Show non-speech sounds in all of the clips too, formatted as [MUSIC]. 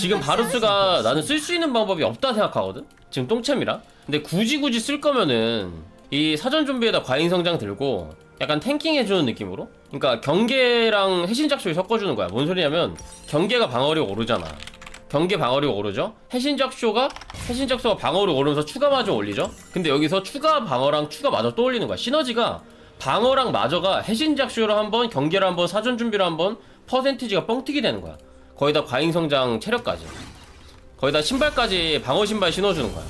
지금 바루스가 나는 쓸 수 있는 방법이 없다 생각하거든? 지금 똥챔이라? 근데 굳이 굳이 쓸 거면은 이 사전 좀비에다 과잉 성장 들고 약간 탱킹 해주는 느낌으로? 그러니까 경계랑 해신작쇼를 섞어주는 거야. 뭔 소리냐면 경계가 방어력 오르잖아. 경계 방어력 오르죠? 해신작쇼가 해신작쇼가 방어력 오르면서 추가 마저 올리죠? 근데 여기서 추가 방어랑 추가 마저 또 올리는 거야. 시너지가 방어랑 마저가 해신작쇼로 한번 경계로 한번 사전 준비로 한번 퍼센티지가 뻥튀기 되는 거야. 거기다 과잉 성장 체력까지. 거기다 신발까지 방어 신발 신어주는 거야.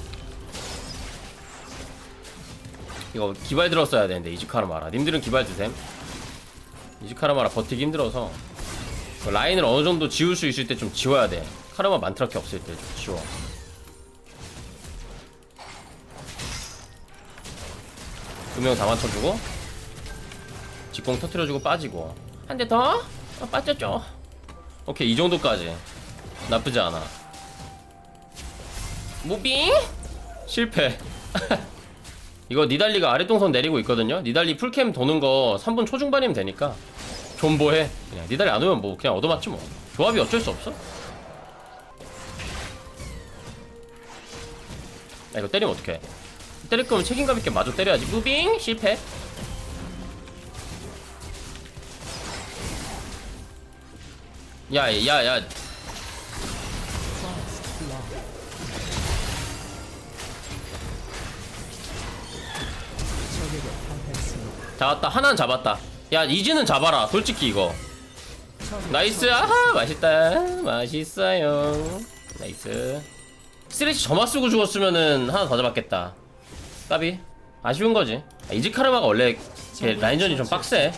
이거 기발 들었어야 되는데 이즈카르 마라. 님들은 기발 드셈. 이즈카르 마라 버티기 힘들어서 그 라인을 어느 정도 지울 수 있을 때 좀 지워야 돼. 카르마 만트라키 없을 때 좀 지워. 두 명 다 맞춰주고 직공 터트려주고 빠지고 한 대 더? 어, 빠졌죠. 오케이 이 정도까지 나쁘지 않아. 무빙 실패. [LAUGHS] 이거 니달리가 아래 동선 내리고 있거든요. 니달리 풀캠 도는 거 3분 초중반이면 되니까 존버해. 그냥 니달리 안 오면 뭐 그냥 얻어맞지 뭐. 조합이 어쩔 수 없어. 야, 이거 때리면 어떡해. 때릴 거면 책임감 있게 마저 때려야지. 무빙 실패. 야, 야, 야. 잡았다. 하나는 잡았다. 야, 이지는 잡아라. 솔직히 이거. 나이스. 아하, 맛있다. 맛있어요. 나이스. 쓰레쉬 점화 쓰고 죽었으면은 하나 더 잡았겠다. 까비. 아쉬운 거지. 아, 이지카르마가 원래 라인전이 좀 빡세.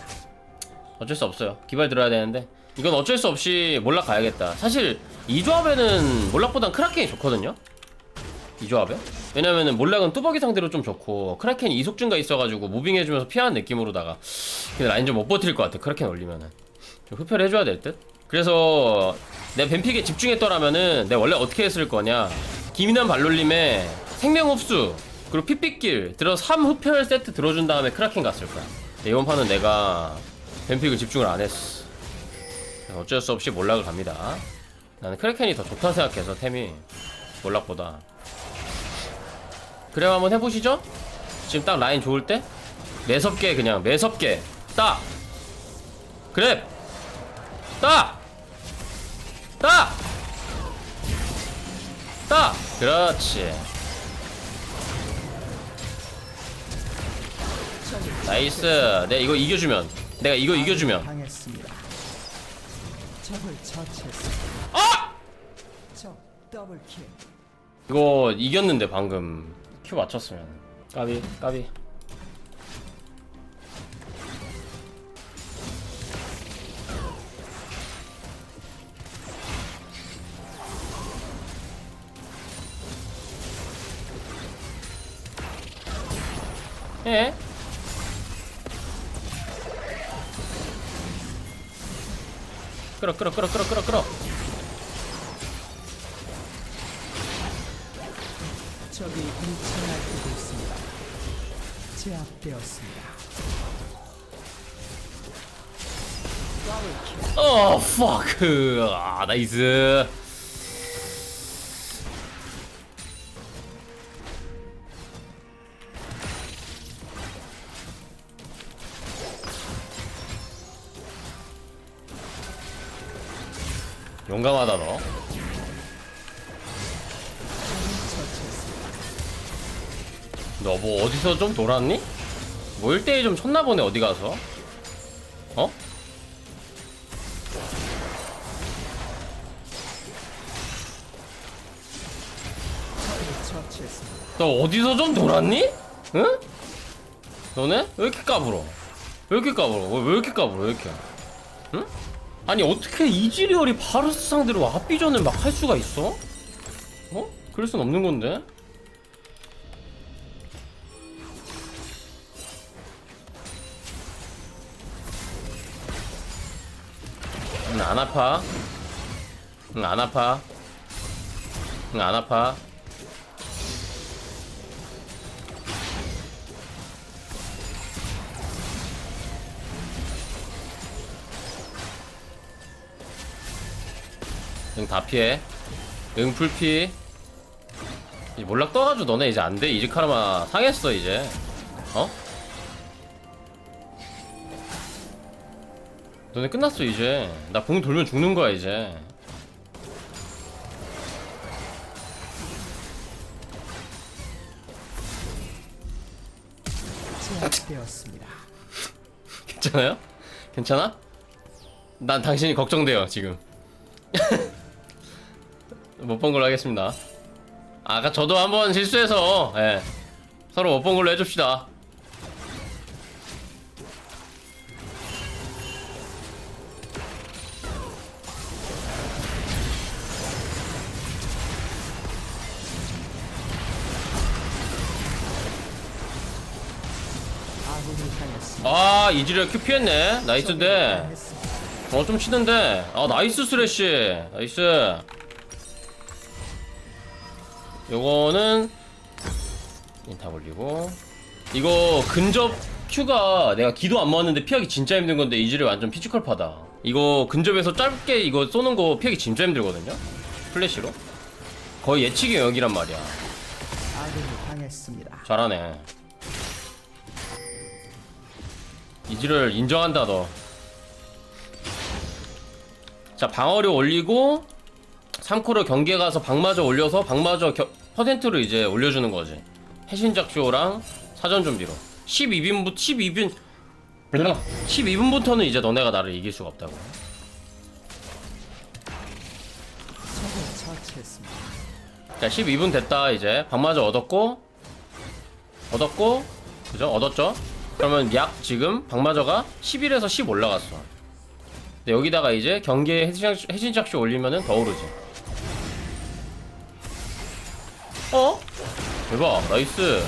어쩔 수 없어요. 기발 들어야 되는데. 이건 어쩔 수 없이 몰락 가야겠다. 사실 이 조합에는 몰락보단 크라켄이 좋거든요. 이 조합에? 왜냐면은 몰락은 뚜벅이 상대로 좀 좋고 크라켄이 이속 증가 있어가지고 무빙해주면서 피하는 느낌으로다가 근데 라인전 못 버틸 것 같아 크라켄 올리면은 좀 흡혈 해줘야 될 듯? 그래서 내 뱀픽에 집중했더라면은 내가 원래 어떻게 했을 거냐 기민한 발놀림에 생명 흡수 그리고 핏빛길 들어 3 흡혈 세트 들어준 다음에 크라켄 갔을 거야 이번 판은 내가 뱀픽을 집중을 안 했어 어쩔 수 없이 몰락을 갑니다. 나는 크라켄이 더 좋다 생각해서 템이 몰락보다. 그래 한번 해보시죠. 지금 딱 라인 좋을 때? 매섭게 그냥 매섭게. 딱! 그래! 딱! 딱! 딱! 그렇지. 나이스. 내가 이거 이겨주면 내가 이거 이겨주면. 적을 처치했습니다. 아! 적 더블킬. 이거 이겼는데 방금 큐 맞췄으면 까비 까비 예? 끌어 끌어 끌어 끌어 끌어 끌어 적이 일체할 때고 있습니다. 제압되었습니다. 어, fuck. 아, 나이스. 용감하다 너. 너 뭐 어디서 좀 돌았니? 뭐 1대1 좀 쳤나 보네 어디 가서. 어? 너 어디서 좀 돌았니? 응? 너네? 왜 이렇게 까불어? 왜 이렇게 까불어? 왜, 왜 이렇게 까불어? 왜 이렇게? 응? 아니 어떻게 이지리얼이 바루스 상대로 앞비전을 막 할 수가 있어? 어? 그럴 순 없는 건데? 응, 안 아파. 응, 안 아파. 응, 안 아파. 응, 다 피해. 응 풀피 이제 몰락 떠가지고 너네 이제 안돼 이즈카라마 상했어 이제 어? 너네 끝났어 이제 나공 돌면 죽는 거야 이제 제압되었습니다. [LAUGHS] 괜찮아요? 괜찮아? 난 당신이 걱정돼요 지금 [LAUGHS] 못 본 걸로 하겠습니다. 아까 저도 한번 실수해서 예, 서로 못 본 걸로 해줍시다. 아 이지리얼 큐 피했네. 나이스인데. 당했습니다. 어좀 치는데. 아 나이스 스래시 나이스 요거는 다 올리고. 이거 근접 큐가 내가 기도 안 모았는데 피하기 진짜 힘든 건데 이지리 완전 피지컬파다. 이거 근접에서 짧게 이거 쏘는 거 피하기 진짜 힘들거든요? 플래시로? 거의 예측의 영역이란 말이야. 당했습니다. 잘하네. 이지를 인정한다 너. 자 방어력 올리고 3코를 경기에 가서 방마저 올려서 방마저 겨, 퍼센트를 이제 올려주는 거지. 해신작 쇼랑 사전 준비로. 12빈부 12빈 12분부터는 이제 너네가 나를 이길 수가 없다고. 자 12분 됐다 이제. 방마저 얻었고 얻었고 그죠? 얻었죠? 그러면 약 지금 방마저가 11에서 10 올라갔어. 근데 여기다가 이제 해신작, 해신작쇼 올리면은 더 오르지 어? 대박 나이스.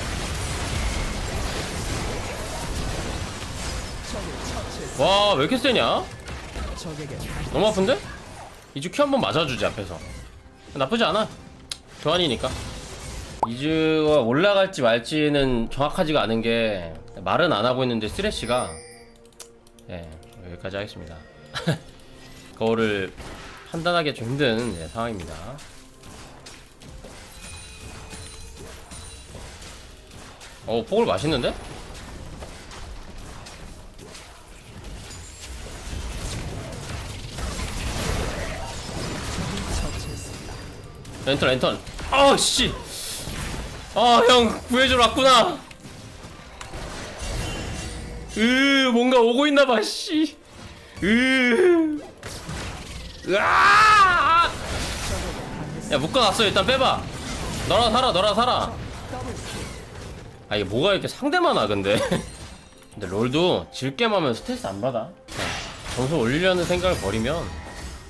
적을 처치했습니다. 와왜 이렇게 세냐? 너무 아픈데? 이즈 큐 한번 맞아주지 앞에서. 나쁘지 않아. 교환이니까. 이즈가 올라갈지 말지는 정확하지가 않은 게 말은 안 하고 있는데 쓰레쉬가. 예 여기까지 하겠습니다. [LAUGHS] 그거를 판단하기 좀 힘든 예, 상황입니다 어 폭을 맛있는데? 랜턴 랜턴. 아씨. 아형 구해주러 왔구나. 으 뭔가 오고 있나봐 씨으. 으아! 야 묶어놨어. 일단 빼봐. 너라 살아 너라 살아. 아 이게 뭐가 이렇게 상대 많아 근데 [LAUGHS] 근데 롤도 질게임 하면 스트레스 안 받아 그냥 점수 올리려는 생각을 버리면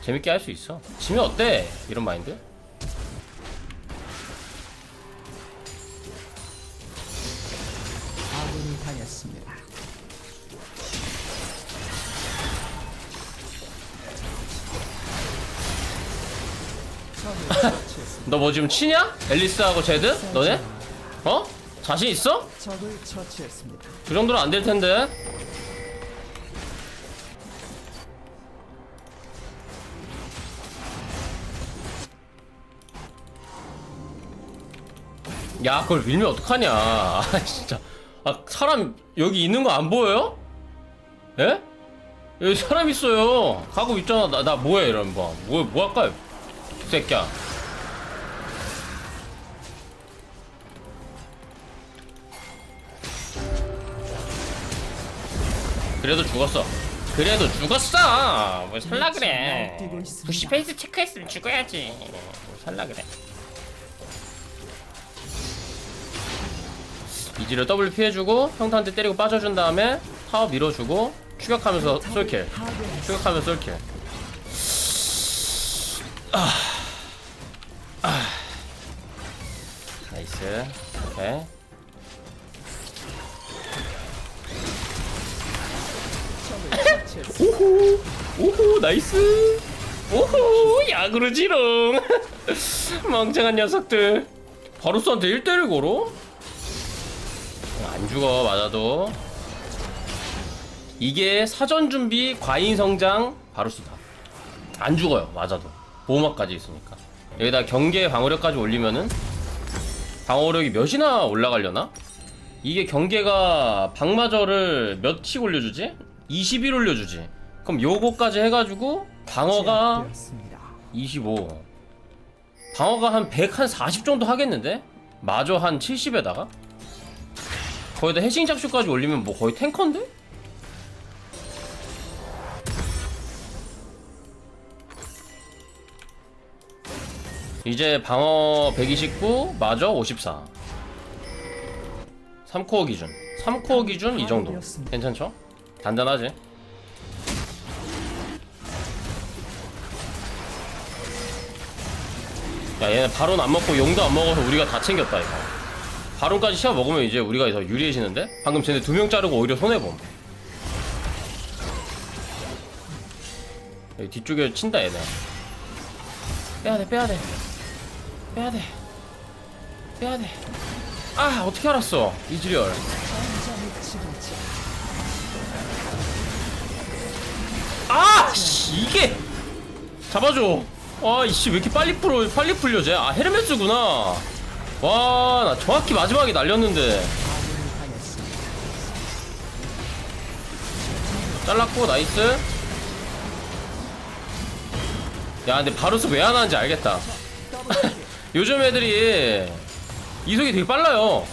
재밌게 할 수 있어 지면 어때 이런 마인드 아군이 당했습니다. [LAUGHS] 적을 처치했습니다. 너뭐 지금 치냐? 앨리스하고 제드? 너네? 어? 자신 있어? 적을 처치했습니다. 그 정도는 안 될 텐데. 야, 그걸 밀면 어떡하냐. [LAUGHS] 아, 진짜. 아, 사람 여기 있는 거 안 보여요? 예? 여기 사람 있어요. 가고 있잖아. 나, 나 뭐해, 이러면 뭐. 뭐, 뭐 할까요? 이 새끼야. 그래도 죽었어. 그래도 죽었어. 뭐 살라 그래. 부시 페이스 체크했으면 죽어야지. 뭐 살라 그래. 이지를 더블 피해주고 평타한테 때리고 빠져준 다음에 타워 밀어주고 추격하면서 솔킬. 추격하면서 솔킬. 아. 아. 나이스. 오케이. 오호 오호 나이스. 오호 야구르지롱. [LAUGHS] 멍청한 녀석들. 바루스한테 1대를 걸어? 안 죽어 맞아도. 이게 사전 준비 과잉 성장 바루스다. 안 죽어요 맞아도. 보호막까지 있으니까. 여기다 경계 방어력까지 올리면은 방어력이 몇이나 올라가려나? 이게 경계가 방마저를 몇씩 올려주지? 21 올려주지 그럼 요거까지 해가지고 방어가 제압되었습니다. 25 방어가 한 100, 한 40 정도 하겠는데? 마저 한 70에다가? 거기다 해싱 작쇼까지 올리면 뭐 거의 탱커인데? 이제 방어 129, 마저 54 3코어 기준 3코어 기준 이 정도 괜찮죠? 단단하지? 야 얘네 바론 안 먹고 용도 안 먹어서 우리가 다 챙겼다 이거. 바론까지 시야 먹으면 이제 우리가 더 유리해지는데? 방금 쟤네 두 명 자르고 오히려 손해봄. 여기 뒤쪽에 친다 얘네. 빼야돼 빼야돼. 빼야돼. 빼야돼. 아 어떻게 알았어 이즈리얼 아! 씨, 이게 잡아줘. 아, 이씨 왜 이렇게 빨리 풀어 빨리 풀려 쟤? 아, 헤르메스구나. 와, 나 정확히 마지막에 날렸는데. 잘랐고 나이스. 야, 근데 바루스 왜 안 하는지 알겠다. [LAUGHS] 요즘 애들이 이속이 되게 빨라요.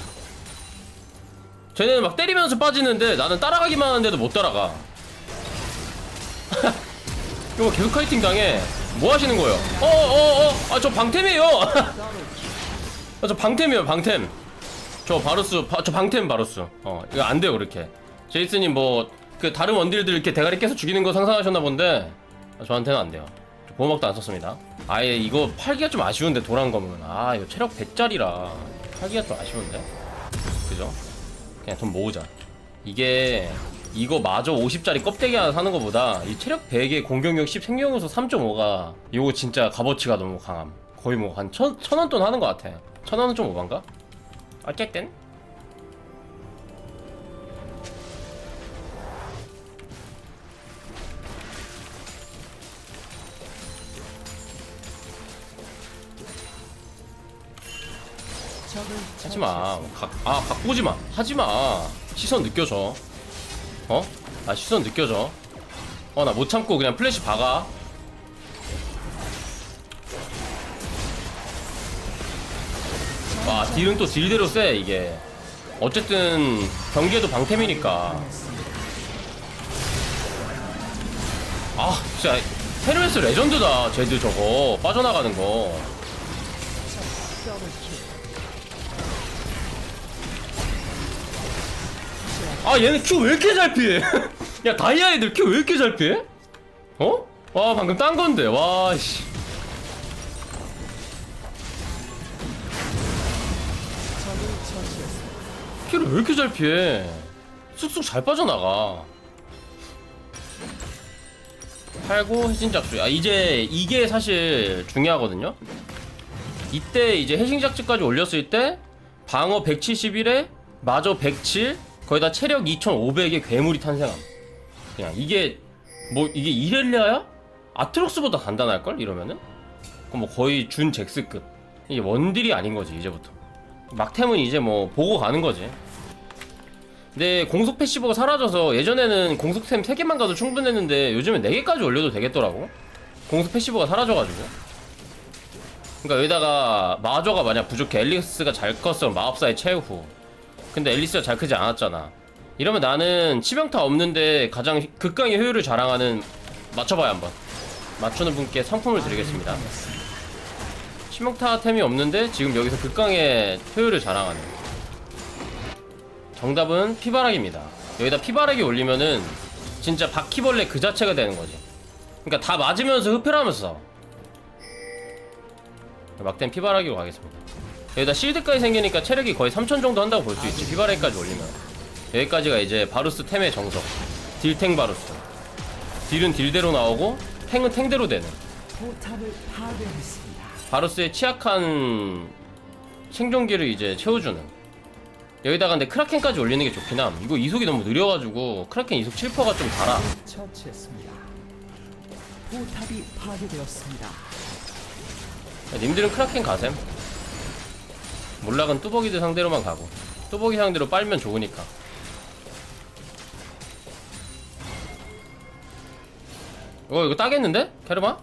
쟤네는 막 때리면서 빠지는데 나는 따라가기만 하는데도 못 따라가. 이거 계속 카이팅 당해. 뭐 하시는 거예요? 어, 어, 어, 아, 저 방템이에요. [LAUGHS] 아, 저 방템이에요, 방템. 저 바루스, 바, 저 방템 바루스. 어, 이거 안 돼요, 그렇게. 제이슨님 뭐, 그 다른 원딜들 이렇게 대가리 깨서 죽이는 거 상상하셨나 본데, 아, 저한테는 안 돼요. 저 보호막도 안 썼습니다. 아예 이거 팔기가 좀 아쉬운데, 도란 거면. 아, 이거 체력 100짜리라. 팔기가 좀 아쉬운데? 그죠? 그냥 돈 모으자. 이게 이거 마저 50짜리 껍데기 하나 사는 것보다 이 체력 100에 공격력 10 생명요소 3.5가 이거 진짜 값어치가 너무 강함. 거의 뭐 한 천, 천원 돈 하는 것 같아. 천 원은 좀 오반가? 어쨌든 하지마. 각, 아, 각 보지 마. 하지 마. 시선 느껴져. 어? 아, 시선 느껴져. 어, 나 못 참고 그냥 플래시 박아. 와, 딜은 또 딜대로 세, 이게. 어쨌든, 경기에도 방템이니까. 아, 진짜, 헤르메스 레전드다, 쟤들 저거. 빠져나가는 거. 아 얘는 큐 왜 이렇게 잘 피해? [LAUGHS] 야 다이아 애들 큐 왜 이렇게 잘 피해? 어? 와 방금 딴 건데 와씨. 큐를 왜 이렇게 잘 피해? 쑥쑥 잘 빠져나가 팔고 해신 작주 아 이제 이게 사실 중요하거든요 이때 이제 해신 작주까지 올렸을 때 방어 171에 마저 107 거기다 체력 2500의 괴물이 탄생함. 그냥 이게 뭐 이게 이렐리아야? 아트록스보다 간단할걸? 이러면은? 그럼 뭐 거의 준 잭스급 이게 원딜이 아닌 거지 이제부터. 막템은 이제 뭐 보고 가는 거지. 근데 공속 패시브가 사라져서 예전에는 공속템 3개만 가도 충분했는데 요즘엔 4개까지 올려도 되겠더라고. 공속 패시브가 사라져가지고. 그러니까 여기다가 마저가 만약 부족해. 앨리스가 잘 컸으면 마법사의 최후 근데 앨리스가 잘 크지 않았잖아. 이러면 나는 치명타 없는데 가장 극강의 효율을 자랑하는 맞춰봐요 한번. 맞추는 분께 상품을 드리겠습니다. 치명타 템이 없는데 지금 여기서 극강의 효율을 자랑하는. 정답은 피바락입니다. 여기다 피바락이 올리면은 진짜 바퀴벌레 그 자체가 되는 거지. 그러니까 다 맞으면서 흡혈하면서. 막된 피바라기로 가겠습니다 여기다 실드까지 생기니까 체력이 거의 3000 정도 한다고 볼 수 있지. 피바라기까지 올리면. 여기까지가 이제 바루스 템의 정석. 딜탱 바루스. 딜은 딜대로 나오고 탱은 탱대로 되는. 바루스의 취약한 생존기를 이제 채워주는. 여기다가 근데 크라켄까지 올리는 게 좋긴 함. 이거 이속이 너무 느려가지고 크라켄 이속 7%가 좀 달아. 처치했습니다. 포탑이 파괴되었습니다. 야, 님들은 크라켄 가셈 몰락은 뚜벅이들 상대로만 가고 뚜벅이 상대로 빨면 좋으니까 어 이거 따겠는데? 캐르마?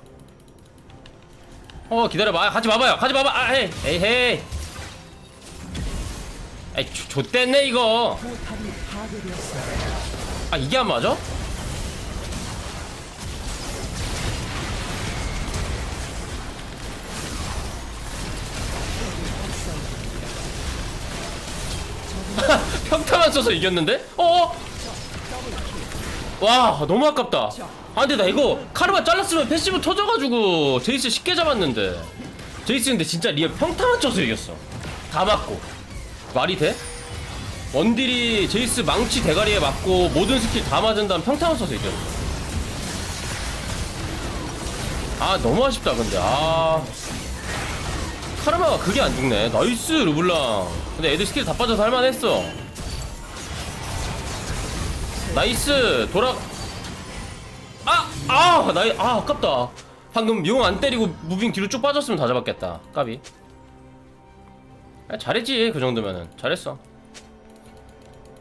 어 기다려봐 아, 가지 마봐요 가지 마봐 아 헤이 에이 헤이 아이 조- 좆됐네 이거. 아 이게 안 맞아? 써서 이겼는데? 어어? 와 너무 아깝다. 아 근데 나 이거 카르마 잘랐으면 패시브 터져가지고 제이스 쉽게 잡았는데. 제이스 근데 진짜 리얼 평타만 쳐서 이겼어. 다 맞고. 말이 돼? 원딜이 제이스 망치 대가리에 맞고 모든 스킬 다 맞은 다음 평타만 써서 이겼어. 아 너무 아쉽다 근데. 아. 카르마가 그게 안 죽네. 나이스 르블랑. 근데 애들 스킬 다 빠져서 할만했어 나이스 돌아. 아! 아! 나이 아 아깝다. 방금 용 안 때리고 무빙 뒤로 쭉 빠졌으면 다 잡았겠다. 까비. 아, 잘했지 그 정도면은. 잘했어.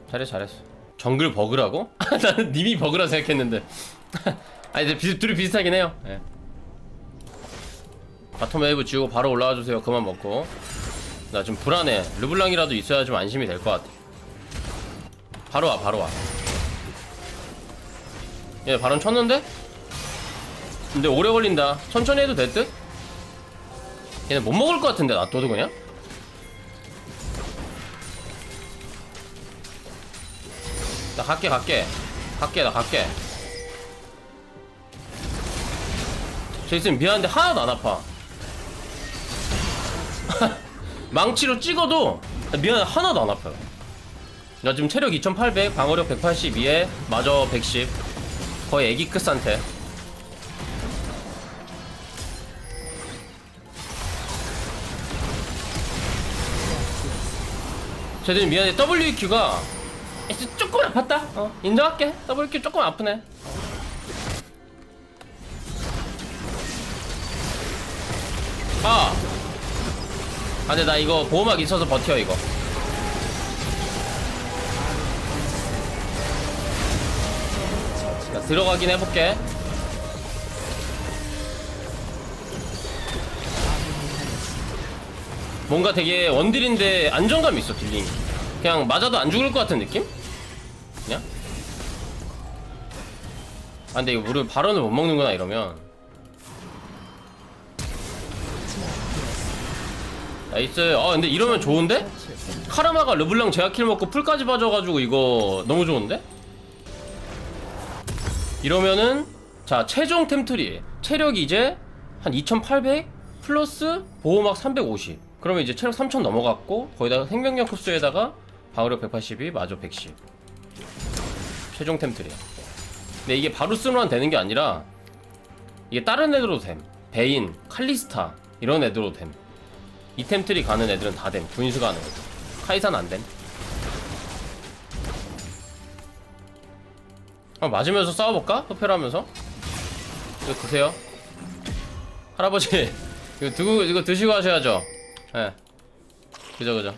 잘했어 잘했어. 정글 버그라고? [LAUGHS] 나는 님이 버그라 생각했는데. [LAUGHS] 아 이제 비, 둘이 비슷하긴 해요. 예. 바텀 웨이브 지우고 바로 올라와 주세요. 그만 먹고. 나 지금 불안해. 르블랑이라도 있어야 좀 안심이 될 것 같아. 바로 와 바로 와 얘 발언 쳤는데? 근데 오래 걸린다 천천히 해도 될 듯? 얘는 못 먹을 것 같은데 놔둬도 그냥? 나 갈게 갈게 갈게 나 갈게 제이슨 미안한데 하나도 안 아파 [LAUGHS] 망치로 찍어도 미안해 하나도 안 아파요 나 지금 체력 2800 방어력 182에 마저 110 거의 애기 끝 상태 쟤들 미안해. WQ가 조금 아팠다? 어 인정할게. WQ 조금 아프네. 아! 아 근데 나 이거 보호막 있어서 버텨 이거 들어가긴 해볼게 뭔가 되게 원딜인데 안정감 있어 딜링 그냥 맞아도 안 죽을 것 같은 느낌? 그냥? 아 근데 이거 우리 발언을 못 먹는구나 이러면 나이스 아 근데 이러면 좋은데? 카르마가 르블랑 제아킬 먹고 풀까지 빠져가지고 이거 너무 좋은데? 이러면은 자 최종 템트리 체력이 이제 한 2800 플러스 보호막 350 그러면 이제 체력 3000 넘어갔고 거기다가 생명력 흡수에다가 방어력 182 마저 110 최종 템트리 근데 이게 바로 쓰면 되는 게 아니라 이게 다른 애들도 됨 베인, 칼리스타 이런 애들도 됨 이템 트리 가는 애들은 다 됨. 분수 가는 애들. 카이사는 안 됨. 아, 맞으면서 싸워볼까? 흡혈 하면서? 이거 드세요. 할아버지, [LAUGHS] 이거 두고, 이거 드시고 하셔야죠. 예. 네. 그죠, 그죠.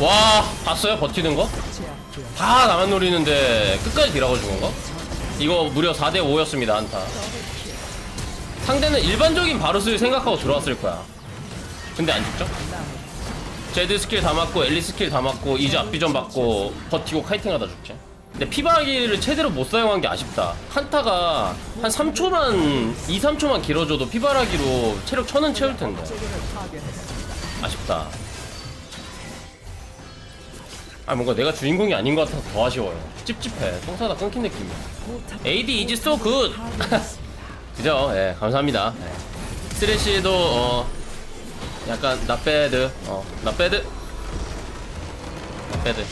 와, 봤어요? 버티는 거? 다 나만 노리는데 끝까지 딜하고 죽은 거? 이거 무려 4대 5였습니다 한타 상대는 일반적인 바루스를 생각하고 들어왔을 거야 근데 안 죽죠? 제드 스킬 다 맞고 엘리 스킬 다 맞고 이제 앞비전 받고 버티고 카이팅하다 죽지 근데 피바라기를 최대로 못 사용한 게 아쉽다 한타가 한 3초만 2, 3초만 길어져도 피바라기로 체력 천은 채울 텐데. 아쉽다. 아 뭔가 내가 주인공이 아닌 것 같아서 더 아쉬워요. 찝찝해. 똥사다 끊긴 느낌이야. AD is so good. [LAUGHS] 그죠? 예, 감사합니다. 예. 스레시도 어 약간 나배드 어 나배드 나배드